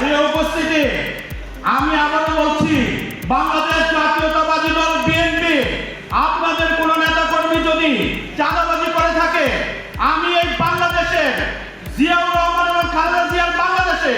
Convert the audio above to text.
প্রিয় উপস্থিতি, আমি আবারও বলছি, বাংলাদেশ জাতীয়তাবাদী দল বিএনপি আপনাদের কোন নেতা কর্মী যদি চাঁদাবাজি করে থাকে, আমি এই বাংলাদেশের জিয়াউর রহমান এবং খালেদা জিয়ার বাংলাদেশে